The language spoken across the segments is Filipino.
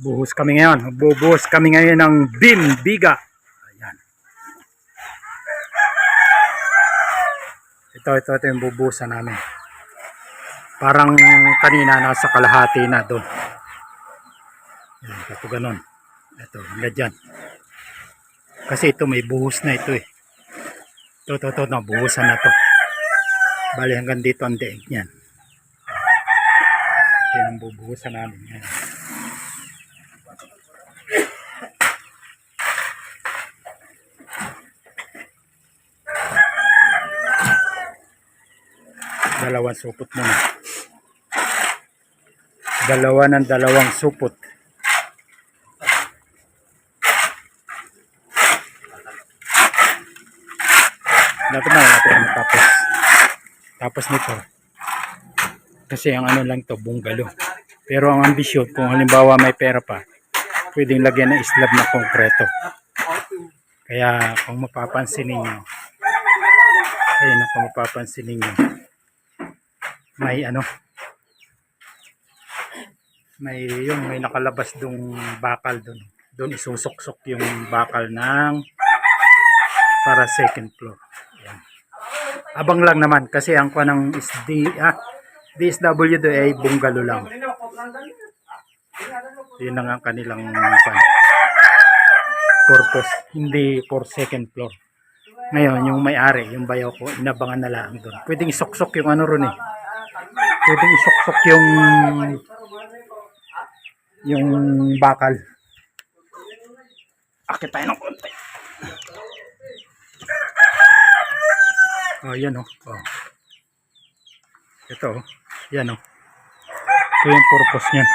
Buhos kami ngayon. Bubuhos kami ngayon ng bin biga. Ayan. Ito, ito, ito yung bubuhusan namin. Parang kanina nasa kalahati na doon. Ayan, ito ganun. Ito, hanggang dyan. Kasi ito may buhos na ito eh. Ito, ito, ito, nabuhusan na to. Bali hanggang dito ang deeg niyan. Yan ang bubuhusan namin. Yan. Dalawang supot muna. Dalawa ng dalawang supot. Dapat na natin matapos. Tapos nito. Kasi ang ano lang to, bungalo. Pero ang ambisyon, kung halimbawa may pera pa, pwedeng lagyan ng slab na konkreto. Kaya kung mapapansin ninyo, ayun kung mapapansin ninyo, may ano, may yung may nakalabas dong bakal doon. Doon isusok-sok yung bakal ng para second floor. Ayan. Abang lang naman kasi ang kwa ng SD, ah, DSWD ay bungalo lang. Yun lang ang kanilang pan. Purpose, hindi for second floor. Ngayon, yung may-ari, yung bayaw ko, inabangan na lang doon. Pwedeng isok-sok yung ano ron eh. Pwedeng isok-sok yung yung bakal. Akit tayo ng konti. Oh, yan oh. oh. Ito oh. Yan oh. Ito yung purpose niyan.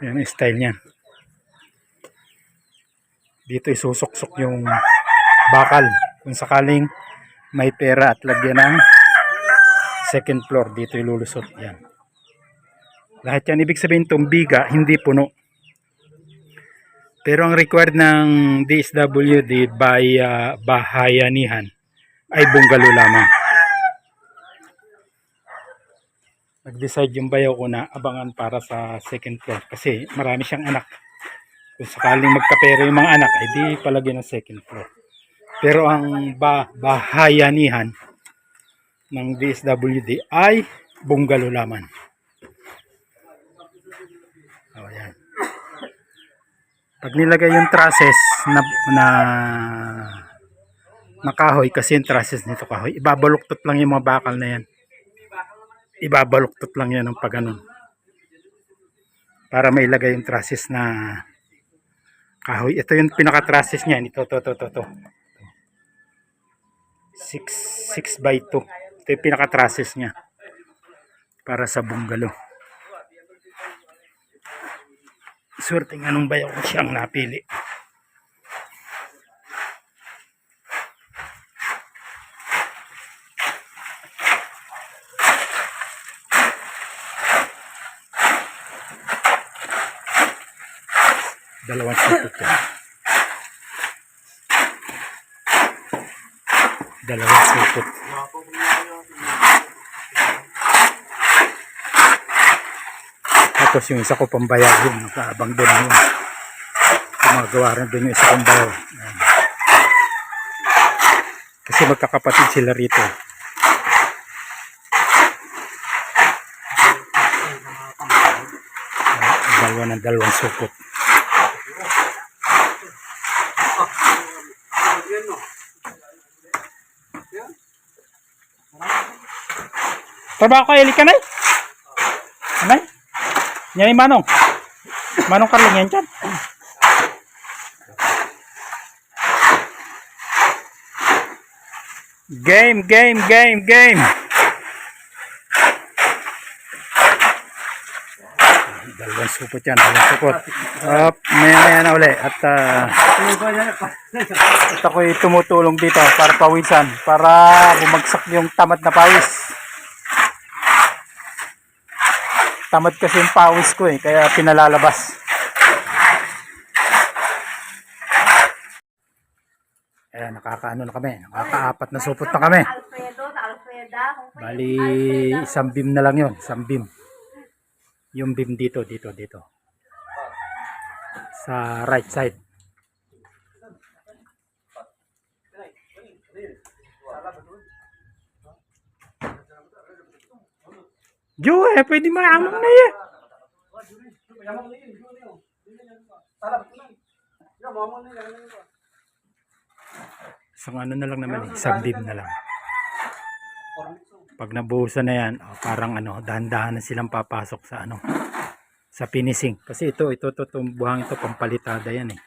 Yan yung style niyan. Dito isusok-sok yung bakal. Kung sakaling may pera at lagyan ng second floor, dito ilulusot. Yan. Lahat yan. Ibig sabihin itong biga, hindi puno. Pero ang required ng DSWD by ah, Bahayanihan ay bungalo lamang. Nag-decide yung bayaw ko na abangan para sa second floor kasi marami siyang anak. Kung sakaling magkapera yung mga anak, ay di palagyan ng second floor. Pero ang ba bahayanihan ng DSWD ay bungalo lamang. Oh, yan. Pag nilagay yung trusses na, na na kahoy kasi yung trusses nito kahoy, ibabaluktot lang yung mga bakal na yan. Ibabaluktot lang yan ng pagganon. Para mailagay yung trusses na kahoy. Ito yung pinaka-trusses niya. Ito, to, to, to, to. 6, 6 by 2. Ito yung pinaka-trusses niya. Para sa bungalow. Swerte nga nung bayaw ko siyang napili. Dalawang supot yan. Dalawang supot. Tapos yung isa ko pambayag yun. Nakaabang doon yun. Gumagawa rin doon yung isa kong. Ayan. Kasi magkakapatid sila rito. Dalawa ng dalawang supot. Trabaho ka, Eli ka na Anay? Yan yung manong. Manong karling yan dyan. Game, game, game, game. Dalawang supot yan, dalawang supot. Up, maya maya na uli. At, ah, at ako'y tumutulong dito para pawisan. Para bumagsak yung tamad na pawis. Tamad kasi yung pawis ko eh, kaya pinalalabas. Ayan, nakakaano na kami. Nakakaapat na supot na kami. Bali, isang beam na lang yon isang beam. Yung beam dito, dito, dito. sa right side. Jo, eh, pwede maamang na yan. So ano na lang naman eh, subdib na lang. Pag nabuhusan na yan, oh, parang ano, dahan-dahan na silang papasok sa ano, sa finishing. Kasi ito, ito, ito, itong buhang ito, pampalitada yan eh.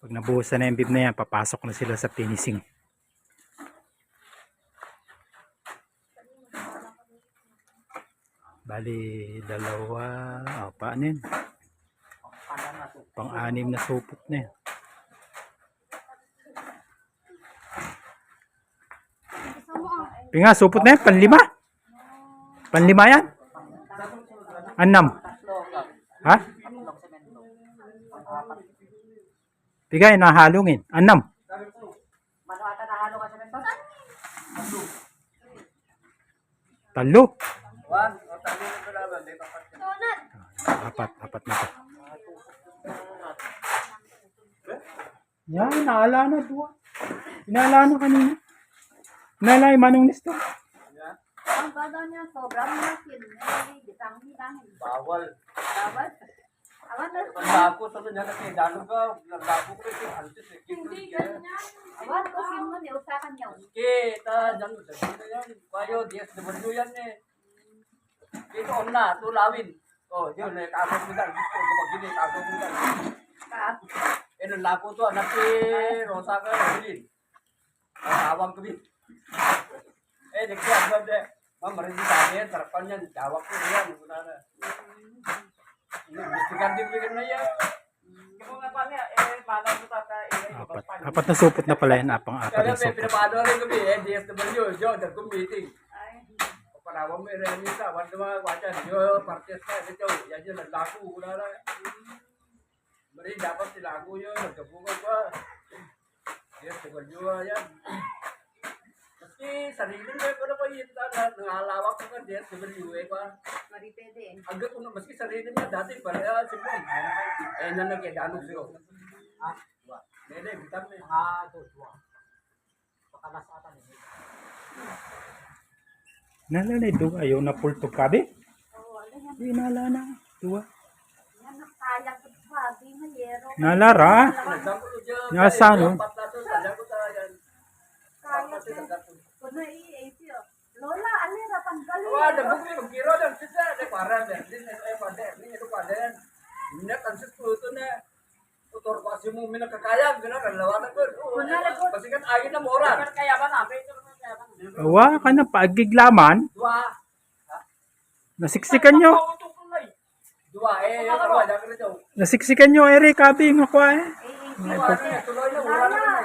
Pag nabuhusan na yung bib na yan, papasok na sila sa finishing. Bali, dalawa, oh, paano yun? Pang-anim na supot na yan. Pinga, supot na yan, panlima. Panlima yan. Anam. Ha? Bigay, nahalungin. Anam. Talo. Apat, apat na to. Yan, naala na duwa. Inaala na kanina. Naala yung manong listo. Ang ganda niya, sobrang masin. Bawal. Bawal. Na. Lako sa kanya kasi dano ka, lako ko ito, antes eh. Hindi ganyan. Awan ko sin mo, niusakan niya. Kita, dyan, dyan, yan. Kayo, DSW yan eh. Ito, on na, tulawin. Oh, yun, eh, kaso mo dyan. Gusto ko mag-gini, kaso mo dyan. Kaap. Eh, nung lako to, anak si Rosa ka, bilin. Tawag kami. Eh, next year, sabi de, ma'am, marin di sa akin, tarapan yan, tawag ko yan, wala na. Gustikan din bigyan na yan. Eh, tata, eh, Apat. Apat na supot na pala yan. Apang apat Kaya na may supot. pinapado rin kami, eh, DSW, yo, nagkong meeting. Ay. Panawa mo, eh, remisa, wala naman, wajan, yo, parties na, ito, yan yun, naglako, wala na. Mari, dapat silago yun, nagkabungan pa. DSW, yan. Maski, sarili mo, ko na pa yun, nangalawak ko ka, DSW, eh, pa. Mari pwede. Agad ko na, maski sarili niya, dati, pareha, si Pong. Eh, nanak, eh, danong siyo. Ha? Nene, bitam eh. Ha, to, tuwa. Pakalas ata ni. Nala na ito. Ayaw na ano yan. Di nala na. Ang ng yero. Nalara. Nasa ano? Kaya ko. Kuno i-80 oh. Lola, alira, tanggalin. Wah, ada bukti kiro dan sisa ada para dan din eh pada ini itu pada minat situ itu ne utor pasi mo mina kakaya gina kan lawan ko. Kasi kan ayo na mora. Kaya ba na? Pero? Awa ka na paagiglaman. Dua. Nasiksikan nyo. Dua eh yung dua jangan itu. Nasiksikan nyo, Eric. Kabi nga kwa eh. Dua eh tuloy na wala na.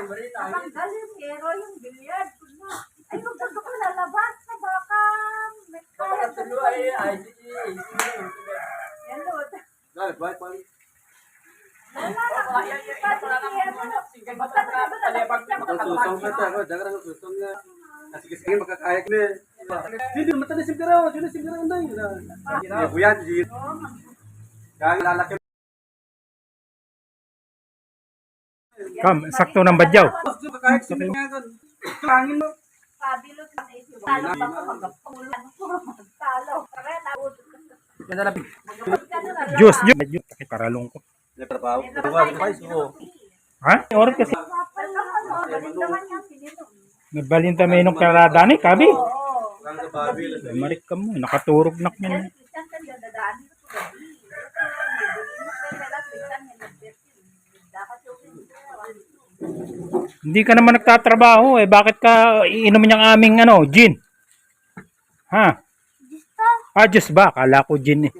Tanggalin, yero yung bilyard. Kuno. Ay, kung gusto ko lalabas na baka Kaya tuloy ay ay di Yan, Lord. Dai, bye bye. Si Yero. Basta na ba Susong ka ta, jangan ang susong nga. Kasi kasi makakaya kami. Hindi mata na hindi. Ya buyan lalaki. Kam, sakto ng badyaw. Kangin mo. Pabilot na ito. Talo ba ko magpulan ko magtalo. Kaya naud. Yan na Juice, juice. Paralong ko? Diba, diba. Ha? Oras kasi. Niya sinino. Nagbalinta may nung karada ni Kabi. Marik ka mo. Nakaturog nak Yan, yan. Christian kan yung dadaan nito ko gabi. Kaya Christian yung nag-birthday. Dapat yung Hindi ka naman nagtatrabaho eh. Bakit ka iinom niyang aming ano, gin? Ha? Ah, juice ba? Kala ko gin eh.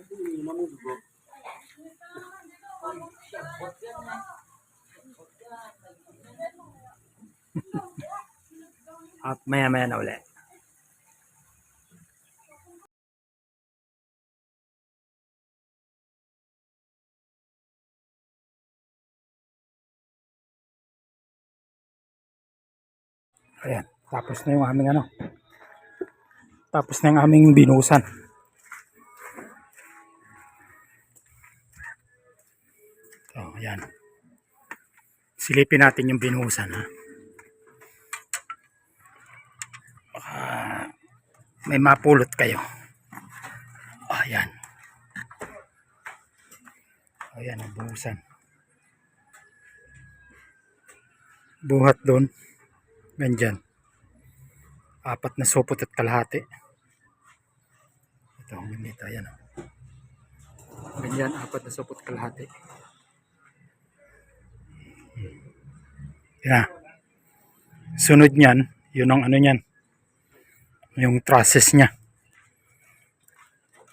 At maya-maya na ulit. Ayan, tapos na yung aming ano. Tapos na yung aming binusan. So, ayan. Silipin natin yung binuhusan ha. May mapulot kayo. Ayan. Ayan ang buhusan. Buhat doon. Nandyan. Apat na supot at kalahati. Ito, hanggang dito. Ayan. oh. Ganyan, apat na supot kalahati. Yan. Sunod niyan, yun ang ano niyan. Yung trusses niya.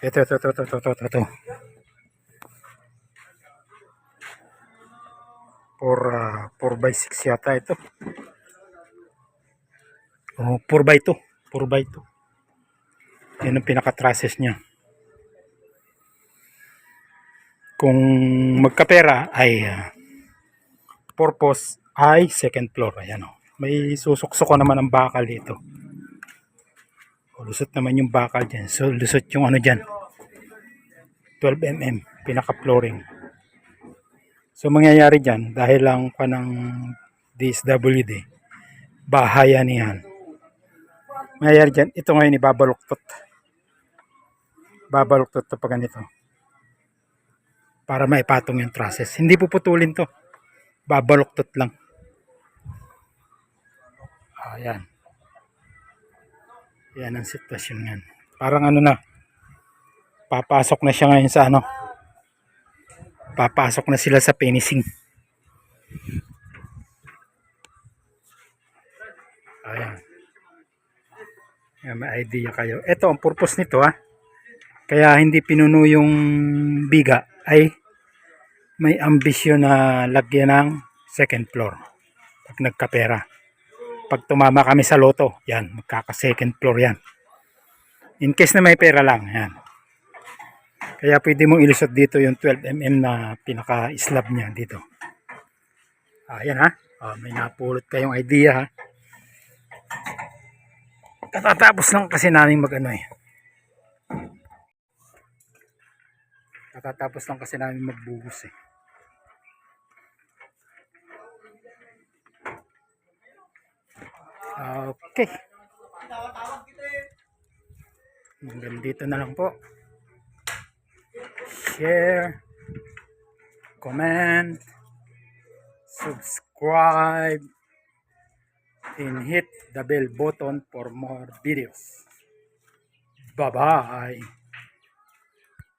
Ito, ito, ito, ito, ito, ito, ito. For, uh, 4 by 6 yata ito. Oh, 4 by 2. 4 by 2. Yan ang pinaka-trusses niya. Kung magkapera ay ah, purpose ay second floor. Ayan o. May susuksok naman ang bakal dito. Lusot naman yung bakal dyan. So, lusot yung ano dyan. 12 mm. Pinaka-flooring. So, mangyayari dyan, dahil lang pa ng DSWD, bahayan yan. Mangyayari dyan, ito ngayon ibabaluktot. Babaluktot to pa ganito. Para maipatong yung trusses. Hindi puputulin to. Babaluktot lang. Ayan. Yan ang sitwasyon yan. Parang ano na, papasok na siya ngayon sa ano, papasok na sila sa finishing. Ayan. Yan, may idea kayo. Ito, ang purpose nito ha. Kaya hindi pinuno yung biga ay may ambisyon na lagyan ng second floor. Pag nagkapera. Pag tumama kami sa loto, yan, magkaka second floor yan. In case na may pera lang, yan. Kaya pwede mong ilusot dito yung 12mm na pinaka-slab niya dito. Ayan ha. Ah, may napulot kayong idea ha. Katatapos lang kasi namin mag ano eh. Katatapos lang kasi namin magbuhos eh. Okay. Hanggang dito na lang po. Share, comment, subscribe, and hit the bell button for more videos. Bye-bye.